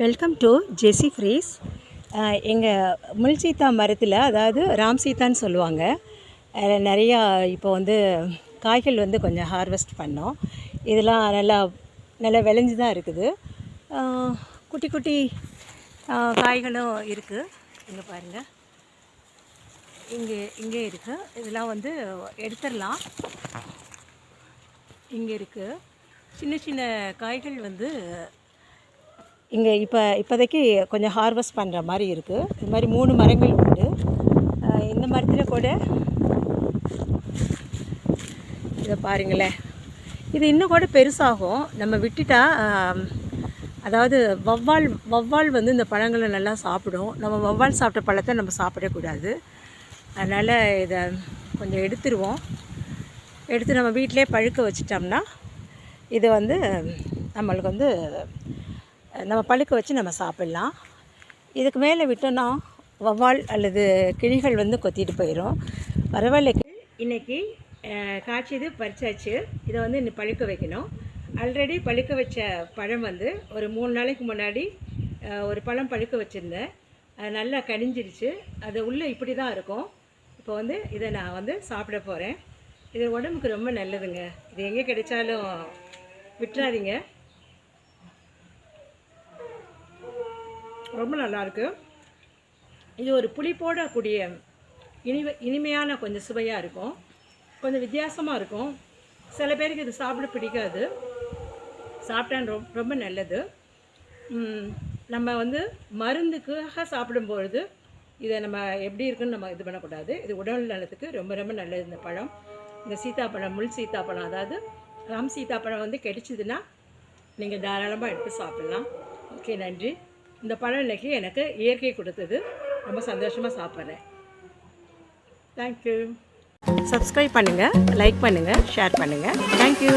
Welcome to Jessie freeze எங்கள் முள் சீத்தா மரத்தில் அதாவது ராம் சீத்தான்னு சொல்லுவாங்க. நிறையா இப்போ வந்து காய்கள் வந்து கொஞ்சம் ஹார்வெஸ்ட் பண்ணோம். இதெல்லாம் நல்லா நல்லா விளைஞ்சு தான் இருக்குது குட்டி குட்டி காய்களும் இருக்குது இங்கே பாருங்கள் இங்கே இங்கே இருக்குது இதெல்லாம் வந்து எடுத்துடலாம். இங்கே இருக்குது சின்ன சின்ன காய்கள் வந்து இங்கே இப்போ இப்போதைக்கு கொஞ்சம் ஹார்வெஸ்ட் பண்ணுற மாதிரி இருக்குது இது மாதிரி மூணு மரங்கள் உண்டு. இந்த மரத்தில் கூட இதை பாருங்களேன். இது இன்னும் கூட பெருசாகும். நம்ம விட்டுட்டா அதாவது வவ்வால் வவ்வால் வந்து இந்த பழங்களை நல்லா சாப்பிடும். நம்ம வவ்வால் சாப்பிட்ட பழத்தை நம்ம சாப்பிடக்கூடாது. அதனால் இதை கொஞ்சம் எடுத்துருவோம். எடுத்து நம்ம வீட்டிலே பழுக்க வச்சிட்டோம்னா இது வந்து நம்மளுக்கு வந்து நம்ம பழுக்க வச்சு நம்ம சாப்பிட்லாம். இதுக்கு மேலே விட்டோன்னா வவ்வால் அல்லது கிளிகள் வந்து கொத்திட்டு போயிடும் பரவாயில்ல. இன்னைக்கு அஹ், காய்ச்சது பறிச்சாச்சு. இதை வந்து இன்னும் பழுக்க வைக்கணும். ஆல்ரெடி பழுக்க வச்ச பழம் வந்து ஒரு மூணு நாளைக்கு முன்னாடி ஒரு பழம் பழுக்க வச்சுருந்தேன். அது நல்லா கனிஞ்சிருச்சு. அது உள்ளே இப்படி தான் இருக்கும். இப்போ வந்து இதை நான் வந்து சாப்பிட போகிறேன் இது உடம்புக்கு ரொம்ப நல்லதுங்க. இது எங்கே கிடைச்சாலும் விட்டுறாதீங்க. ரொம்ப நல்லாயிருக்கு இது ஒரு புளிப்போட கூடிய இனிவ இனிமையான கொஞ்சம் சுவையாக இருக்கும். கொஞ்சம் வித்தியாசமாக இருக்கும். சில பேருக்கு இது சாப்பிட பிடிக்காது. சாப்பிட்டா ரொம்ப ரொம்ப நல்லது. நம்ம வந்து மருந்துக்காக சாப்பிடும்பொழுது இதை நம்ம எப்படி இருக்குன்னு நம்ம இது பண்ணக்கூடாது. இது உடல் நலத்துக்கு ரொம்ப ரொம்ப நல்லது. இந்த பழம் இந்த சீத்தாப்பழம் முள் சீத்தாப்பழம் அதாவது ராம் சீத்தாப்பழம் வந்து கிடைச்சிதுன்னா நீங்கள் தாராளமாக எடுத்து சாப்பிட்லாம். ஓகே நன்றி. இந்த பழம் இன்னைக்கு எனக்கு இயற்கை கொடுத்தது. ரொம்ப சந்தோஷமாக சாப்பிட்றேன். தேங்க்யூ சப்ஸ்கிரைப் பண்ணுங்கள் லைக் பண்ணுங்கள் ஷேர் பண்ணுங்கள் தேங்க்யூ